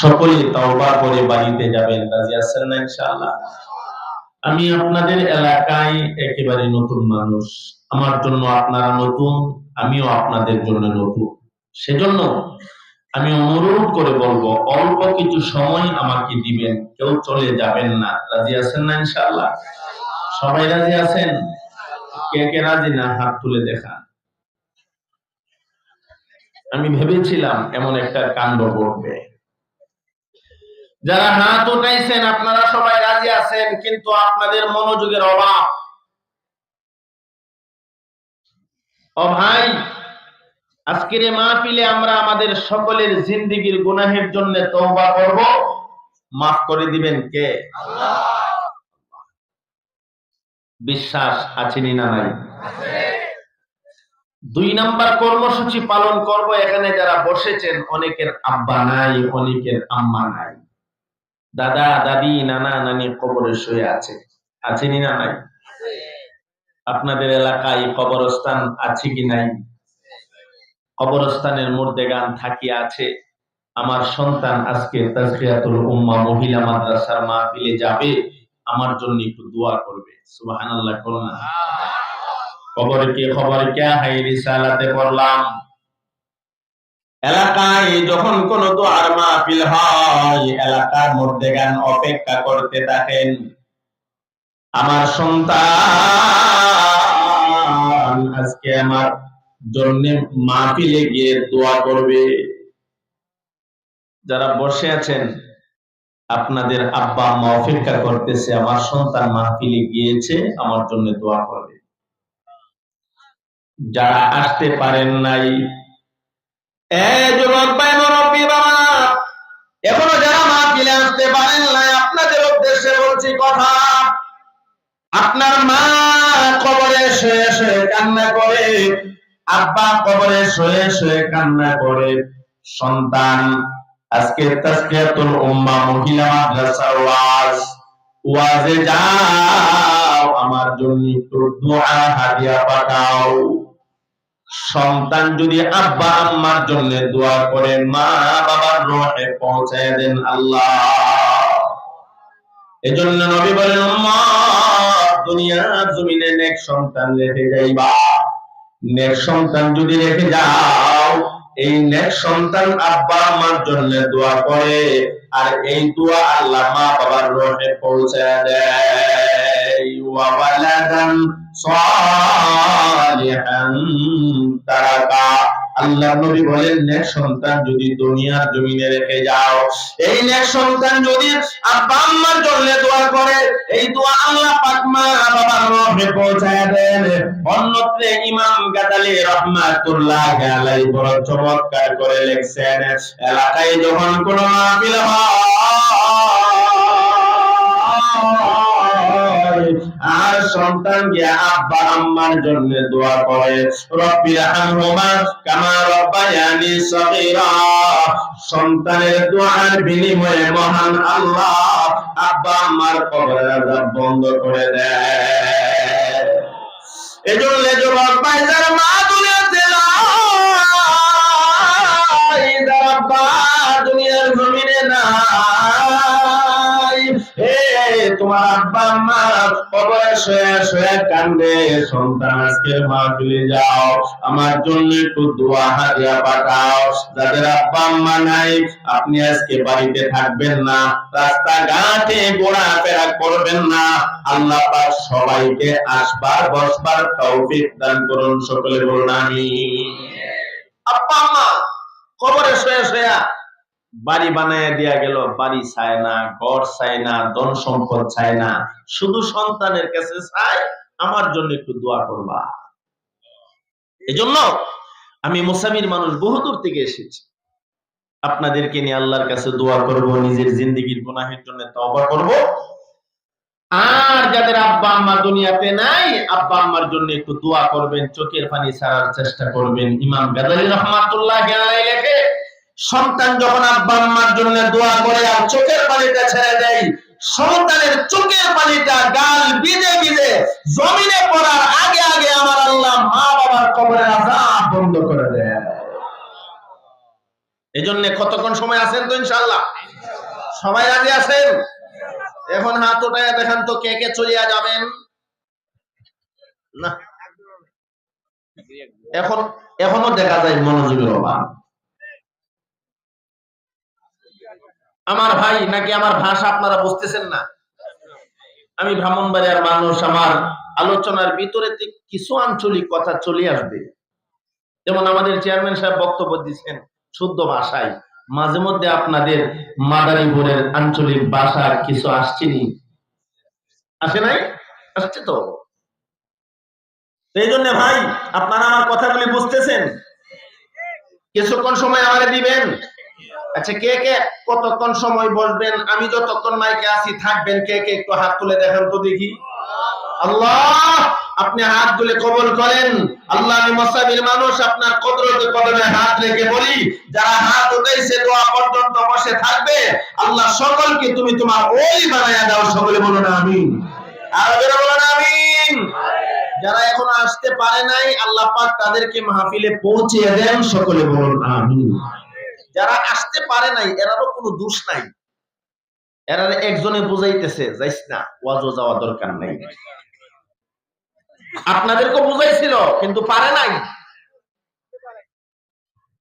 সকলে তওবা করে বাড়িতে যাবেন, রাজি আছেন না ইনশাআল্লাহ? আমি আপনাদের এলাকায় একেবারে নতুন মানুষ। আমার জন্য আপনারা নতুন, আমিও আপনাদের জন্য নতুন। সেজন্য আমি অনুরোধ করে বলব, অল্প কিছু সময় আমাকে দিবেন, কেউ চলে যাবেন না। রাজি আছেন না ইনশাআল্লাহ? সবাই রাজি আছেন? কে কে রাজি না, হাত তুলে দেখান। আমি ভেবেছিলাম এমন একটা কাণ্ড ঘটবে। যারা হাত উঠাইছেন আপনারা সবাই রাজি আছেন, কিন্তু আপনাদের মনোযোগের অভাব। ও ভাই, আজকের এই মাহফিলে আমরা আমাদের সকলের জিন্দিগির গুনাহের জন্য তওবা করব। মাফ করে দিবেন কে? বিশ্বাস আছে নি না নাই? দুই নাম্বার কর্মসূচি পালন করব। এখানে যারা বসেছেন, অনেকের আব্বা নাই, অনেকের আম্মা নাই। দাদা, দাদি, নানা, নানি কবরে শুয়ে আছে। আছে নি নাই? আপনাদের এলাকায় কবরস্থান আছে কি নাই? কবরস্থানের মধ্যে গান থাকি আছে। আমার সন্তান আজকে তাজকিয়াতুল উম্মা মহিলা মাদ্রাসার মা মাহফিলে যাবে। আমার জন্য একটু দোয়া করবে। সুবহানাল্লাহ করো না। খবরে কে খবরে কে? হাই রিসালাতে পড়লাম। এলাকায় যখন কোন দোয়ার মাহফিল হয়, এলাকার মধ্যে গান অপেক্ষা করতে থাকেন। আমার সন্তান আজকে আমার জন্য মাহফিলে গিয়ে দোয়া করবে। যারা বসে আছেন, আপনাদের আব্বা আম্মা অপেক্ষা করতেছে, আমার সন্তান মাহফিলে গিয়েছে, আমার জন্য দোয়া করবে। যারা আসতে পারেন নাই এখনও যারা মাহফিলে আসতে পারেন নাই, আপনাদের উদ্দেশ্যে বলছি কথা, আপনার মা কবরে শুয়ে শুয়ে কান্না করে, আব্বা কবরে শুয়ে শুয়ে কান্না করে। সন্তান, আজকে তাজকিয়াতুল উম্মাহ মহিলা মাদ্রাসার ওয়াজ। ওয়াজে যাও, আমার জন্য একটু দোয়া, হাদিয়া পাঠাও। সন্তান যদি আব্বা আম্মার জন্য দোয়া করে, মা বাবার রোহে পৌঁছায় দেন আল্লাহ। এজন্য নবী বলেন উম্মত দুনিয়ার জমিনে নেক সন্তান রেখে যাইবা। নেক সন্তান যদি রেখে যাও, এই নেক সন্তান আব্বা আম্মার জন্য দোয়া করে, আর এই দোয়া আল্লাহ মা বাবার রোহে পৌঁছায় দেয়। ওয়া ওয়ালাদান সালিহান তারাকা আল্লাহ নবী বলেন নেক সন্তান যদি দুনিয়ার জমিনে রেখে যাও, এই নেক সন্তান যদি আব্বা আম্মার জন্য দোয়া করে, এই দোয়া আল্লাহ পাক মা বাবার রহে পৌঁছায় দেন। অন্যত্রে ইমাম গাদালি রহমাতুল্লাহ আলাইহি বড় চমৎকার করে লিখছেন, এলাকায় যখন কোনো মাহফিল হয় আর সন্তান আব্বা আম্মার জন্য দোয়া করে। রব্বি রাহমহুমা কামা রব্বায়ানি সগীরা। সন্তানের দোয়ার বিনিময়ে মহান আল্লাহ আব্বা আম্মার কবরের আযাব বন্ধ করে দেয় এজন্য যুবক ভাই, যারা মা দুনিয়াতে নাই যারা তোমার আব্বা আম্মা কবরে শুয়ে শুয়ে কান্দে, সন্তান আজকে মাহফিলে যাও। আমার জন্য একটু দোয়া হাদিয়া পাঠাও। যাদের আব্বা আম্মা নাই, আপনি আজকে বাড়িতে থাকবেন না। রাস্তাঘাটে ঘোরাফেরা করবেন না। আল্লাহ পাক সবাইকে আসবার, বসবার তৌফিক দান করুন সকলে বলুন আমি আব্বা আম্মা, কবরে শুয়ে শুয়ে বাড়ি বানায় দেয়া গেল, বাড়ি চায় না, ঘর চায় না, ধন সম্পদ চায় না, শুধু সন্তানের কাছে চায়, আমার জন্য একটু দোয়া করবা। এজন্য আমি মুসামির মানুষ বহুদূর থেকে এসেছি। আপনাদেরকে নিয়ে আল্লাহর কাছে দোয়া করব, নিজের জিন্দগির গুনাহের জন্য তওবা করব। আর যাদের আব্বা আম্মা দুনিয়াতে নাই, আব্বা আম্মার জন্য একটু দোয়া করবেন, চোখের পানি ছাড়ার চেষ্টা করবেন। ইমাম গাদালি রহমাতুল্লাহ আলাইহি লেখে সন্তান যখন আব্বা আম্মার জন্য দোয়া করে আর চোখের পানিটা ছেড়ে দেয়, সন্তানের চোখের পানিটা গাল বিজে বিজে জমিনে পড়ার আগে আগে আমার আল্লাহ মা বাবার কবরের আযাব বন্ধ করে দেয়। এই জন্য কতক্ষণ সময় আছেন তো ইনশাল্লাহ সবাই রাজি আছেন? এখন হাত উঠায় দেখান তো কে কে চলিয়া যাবেন। না। এখন, এখনও দেখা যায় মনোযোগের অভাব। আমার ভাই নাকি আমার ভাষা আপনারা বুঝতেছেন না? আমি ব্রাহ্মণবাড়িয়ার মানুষ, আমার আলোচনার ভিতরে কিছু আঞ্চলিক কথা চলে আসবে। যেমন আমাদের চেয়ারম্যান সাহেব বক্তব্য দিচ্ছেন শুদ্ধ ভাষায়, মাঝে মধ্যে আপনাদের মাদারীপুরের আঞ্চলিক ভাষার কিছু আসছেনি আসে নাই? আসছে তো? এই জন্য ভাই, আপনারা আমার কথাগুলি বুঝতেছেন? কিছুক্ষণ সময় আমাকে দিবেন? আচ্ছা কে কে কতক্ষণ সময় বসবেন? আমি যতক্ষণ মাইকে আসি থাকবেন কে কে? একটু হাত তুলে দেখান তো দেখি। আল্লাহ, আপনি হাত তুলে কবল করেন। আল্লাহ আমি মসাবির মানুষ, আপনার কদরতে কদমে হাত রেখে বলি, যারা হাত উঠাইছে, দোয়া পর্যন্ত বসে থাকবে, আল্লাহ সকলকে তুমি তোমার ওই বানায়া দাও, সকলে বলো না, আমিন। আরও বলো না, আমিন। যারা এখন আসতে পারে নাই, আল্লাহ পাক তাদেরকে মাহফিলে পৌঁছে দেন, সকলে বলুন আমিন। যারা আসতে পারে নাই, এরারও কোনো দোষ নাই। এরা একজনে বুঝাইতেছে, যাইস না, ওয়াজও যাওয়া দরকার নাই। আপনাদেরকে বুঝাইছিল, কিন্তু পারে নাই।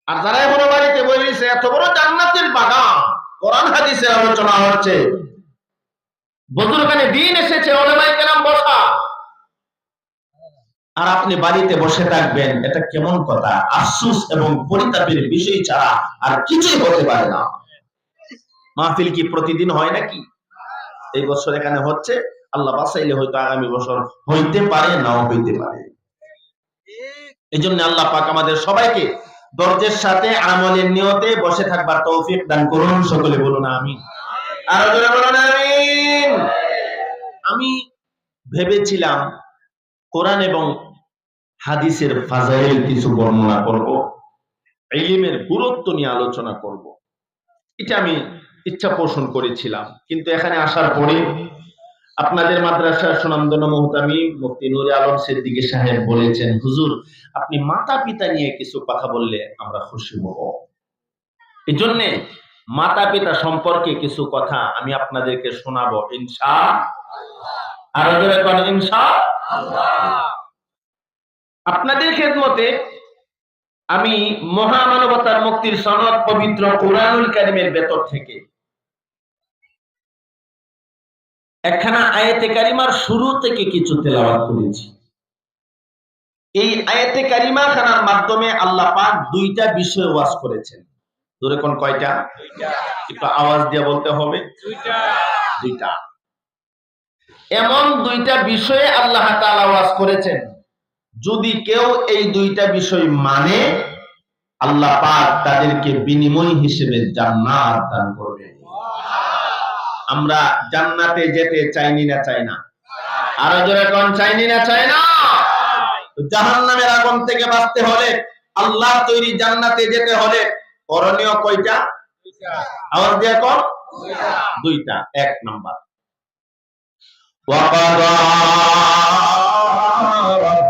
আর যারা এখনও বাড়িতে বলেছে এত বড় জান্নাতের বাগান। কোরআন হাদিসের আলোচনা হচ্ছে। বদরখানে দিন এসেছে ওলামাই কেরাম বসা। আর আপনি বাড়িতে বসে থাকবেন, এটা কেমন কথা? আফসুস এবং পরিতাপের বিষয় ছাড়া আর কিছুই হতে পারে না। মাহফিল কি প্রতিদিন হয় নাকি? এই বছর এখানে হচ্ছে, আল্লাহ বাসাইলে হয়তো আগামী বছর হইতে পারে, নাও হইতে পারে। এই জন্য আল্লাহ পাক আমাদের সবাইকে দরজের সাথে আমলের নিয়তে বসে থাকবার তৌফিক দান করুন, সকলে বলুন আমি আমি ভেবেছিলাম কোরআন এবং হাদিসের ফাজাইল কিছু বর্ণনা করব, ইলমের গুরুত্ব নিয়ে আলোচনা করব। এটা আমি ইচ্ছা পোষণ করেছিলাম, কিন্তু এখানে আসার পরে আপনাদের মাদ্রাসার সুনামধন্য মুহতামি মুফতি নুরে আলম সিদ্দিকী সাহেব বলেছেন, হুজুর, আপনি মাতা পিতা নিয়ে কিছু কথা বললে আমরা খুশি হব। এই জন্যে মাতা পিতা সম্পর্কে কিছু কথা আমি আপনাদেরকে শোনাবো, ইনশা আরও জোরে ইনশা আপনাদের খেদমতে আমি মহামানবতার মুক্তির সনদ পবিত্র কোরআনুল কারিমের ভেতর থেকে একখানা আয়াতে কারিমার শুরু থেকে কিছু তেলাওয়াত করেছি। এই আয়াতে কারিমা খানার মাধ্যমে আল্লাহ পাক দুইটা বিষয় ওয়াজ করেছেন। ধরে কোন কয়টা? একটু আওয়াজ দিয়ে বলতে হবে। দুইটা। এমন দুইটা বিষয়ে আল্লাহ তাআলা ওয়াজ করেছেন। যদি কেউ এই দুইটা বিষয় মানে আল্লাহ পাক তাদেরকে বিনিময় হিসেবে জান্নাত দান করবে আমরা জান্নাতে যেতে চাইনি না চাই না। আরও জোরে কোন, চাইনি না চাই না? জাহান্নামের আগুন থেকে বাঁচতে হলে, আল্লাহ তৈরি জান্নাতে যেতে হলে করণীয় কয়টা? আওয়াজ দিয়ে কোন? দুইটা। এক নাম্বার।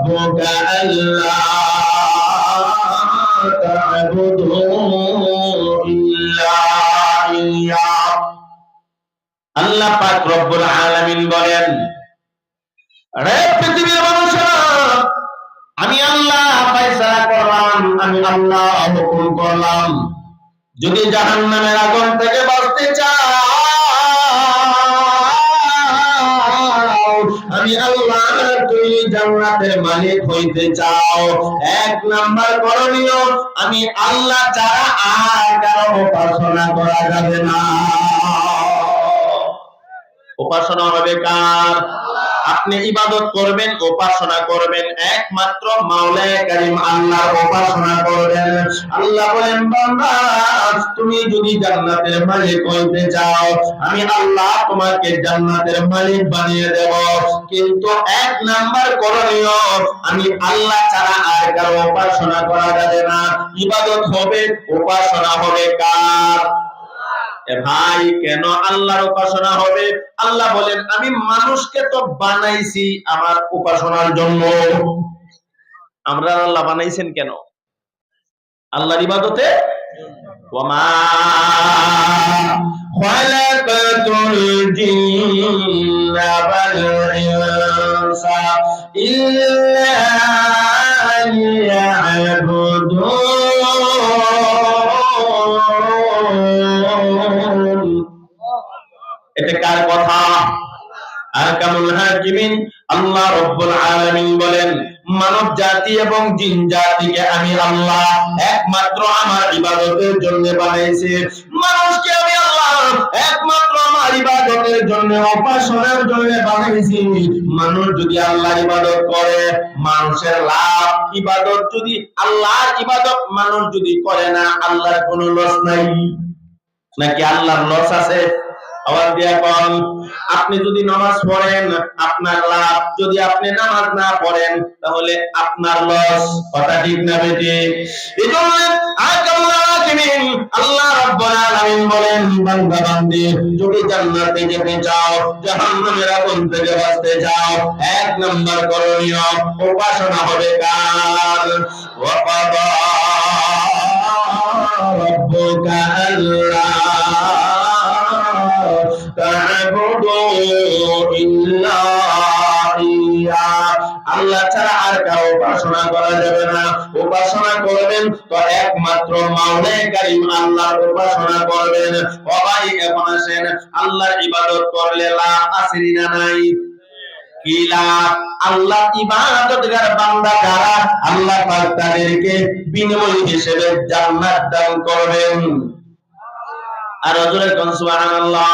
ربك ألا تعبدوا إلا إياه আল্লাহ পাক রব্বুল আলামিন বলেন রে পৃথিবীর মানুষেরা আমি আল্লাহ ফয়সালা করলাম আমি আল্লাহ হুকুম করলাম যদি জাহান্নামের আগুন থেকে বাঁচতে চাও আমি আল্লাহ তুমি জান্নাতের মালিক হইতে চাও। এক নাম্বার করণীয়, আমি আল্লাহ ছাড়া আর কারও উপাসনা করা যাবে না। উপাসনা হবে কার? আপনি ইবাদত করবেন, উপাসনা করবেন, একমাত্র মাওলায়ে কারীম আল্লাহর উপাসনা করবেন। আল্লাহ বলেন, বান্দা তুমি যদি জান্নাতের মালিক হইতে চাও, আমি আল্লাহ তোমাকে জান্নাতের মালিক বানিয়ে দেব। কিন্তু এক নাম্বার করণীয়, আমি আল্লাহ ছাড়া আর কারও উপাসনা করা যাবে না। ইবাদত হবে, উপাসনা হবে কার? ভাই কেন আল্লাহর উপাসনা হবে আল্লাহ বলেন আমি মানুষকে তো বানাইছি আমার উপাসনার জন্য আমরা আল্লাহ বানাইছেন কেন আল্লাহর ইবাদতে وما خلقت الجن والإنس মানব জাতি এবং জিন জাতিকে আমি আল্লাহ একমাত্র আমার ইবাদতের জন্য বানাইছি। মানুষকে আমি আল্লাহ একমাত্র আমার ইবাদতের জন্য, উপাসনার জন্য বানাইছি। মানুষ যদি আল্লাহ ইবাদত করে, মানুষের লাভ, ইবাদত যদি আল্লাহর ইবাদত, মানুষ যদি করে না, আল্লাহর কোনো লস নাই। নাকি আল্লাহর লস আছে? আওয়াজ দিয়া কম আপনি যদি নামাজ পড়েন, আপনার লাভ, যদি আপনি নামাজ না পড়েন, তাহলে আপনার লস কথা ঠিক না বেটি এই জন্য আল্লাহ রাব্বুল আলামিন বলেন বান্দা বান্দি যদি জান্নাতে যেতে চাও, জাহান্নামের আগুন থেকে বাঁচতে চাও, এক নম্বর করণীয় উপাসনা হবে কার? ওয়াকাদা রাব্বুকা আল্লাহ আল্লাহ ছাড়া আর কারও উপাসনা করা যাবে না। উপাসনা করবেন তো একমাত্র মাওলাই কারিম আল্লাহর উপাসনা করবেন। সবাই এখন আসেন, আল্লাহর ইবাদত করলে লাভ আসেনি না নাই? আল্লাহ ইবাদতগার বান্দা যারা আল্লাহ পাক তাদেরকে বিনিময় হিসেবে জান্নাত দান করবেন। আর হযরত সুবহানাল্লাহ।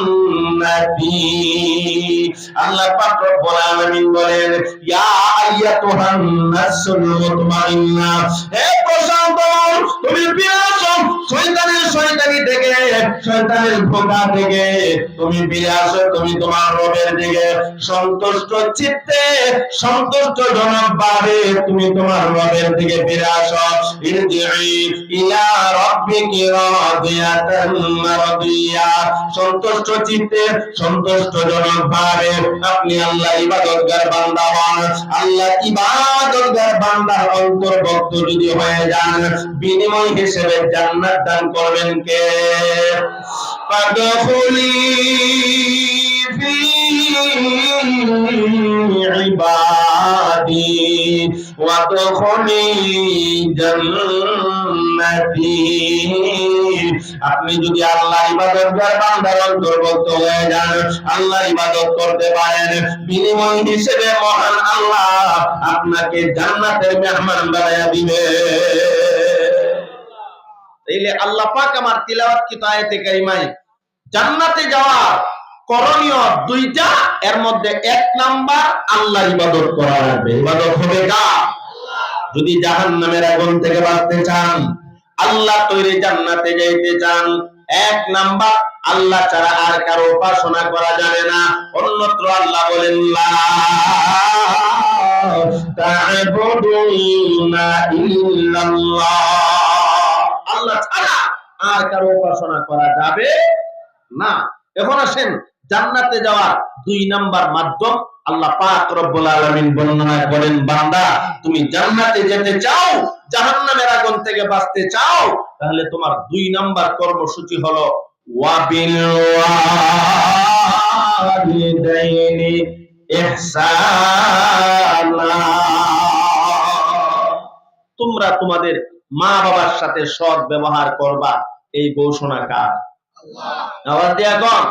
আয়াতি আল্লাহ পাক রব্বুল আলামিন বলেন ইয়া আইয়াতুহান নাসুল মুতমাইন্না হে প্রশান্ত তুমি বিরাজ সন্তুষ্ট চিত্তে, সন্তুষ্ট জনক ভাবে সন্তুষ্ট জনক আপনি আল্লাহ ইবাদতগার বান্দা হন। আল্লাহ ইবাদতগার বান্দার অন্তর্ভুক্ত যদি হয়ে যান, বিনিময় হিসেবে জান্নাত দান করবেন কে? ফাদখুলি ফি ইবাদি ওয়াদখুলি জান্নাতি। আপনি যদি আল্লাহ ইবাদতগার বান্দার অন্তর্ভুক্ত হয়ে যান আল্লাহ ইবাদত করতে পারেন। বিনিময় হিসেবে মহান আল্লাহ আপনাকে জান্নাতের মেহমান বানায়া দিবে। তাইলে আল্লাহ পাক আমার তিলাওয়াত কি আয়াতে কারিমায় জান্নাতে যাওয়ার করণীয় দুইটা, এর মধ্যে এক নাম্বার আল্লাহ ইবাদত করা লাগবে ইবাদত হবে কার? যদি জাহান্নামের আগুন থেকে বাঁচতে চান, আল্লাহ তৈরি জান্নাতে যাইতে চান, এক নাম্বার আল্লাহ ছাড়া আর কারও উপাসনা করা যাবে না। অন্যত্র আল্লাহ বলেন, লা তা'বুদুনা ইল্লাল্লাহ। আল্লাহ ছাড়া আর কারও উপাসনা করা যাবে না। এখন আসেন, জান্নাতে যাওয়ার দুই নাম্বার মাধ্যম আল্লাহ পাক রব্বুল আলামিন বর্ণনা করেন বান্দা, তুমি জান্নাতে যেতে চাও, জাহান্নামের আগুন থেকে বাঁচতে চাও, তাহলে তোমার দুই নাম্বার কর্মসূচি হলো ওয়াবিল ওয়ালিদাইনি ইহসানা। তোমরা তোমাদের মা বাবার সাথে সৎ ব্যবহার করবা এই ঘোষণা কার? আওয়াজ দিয়া কন।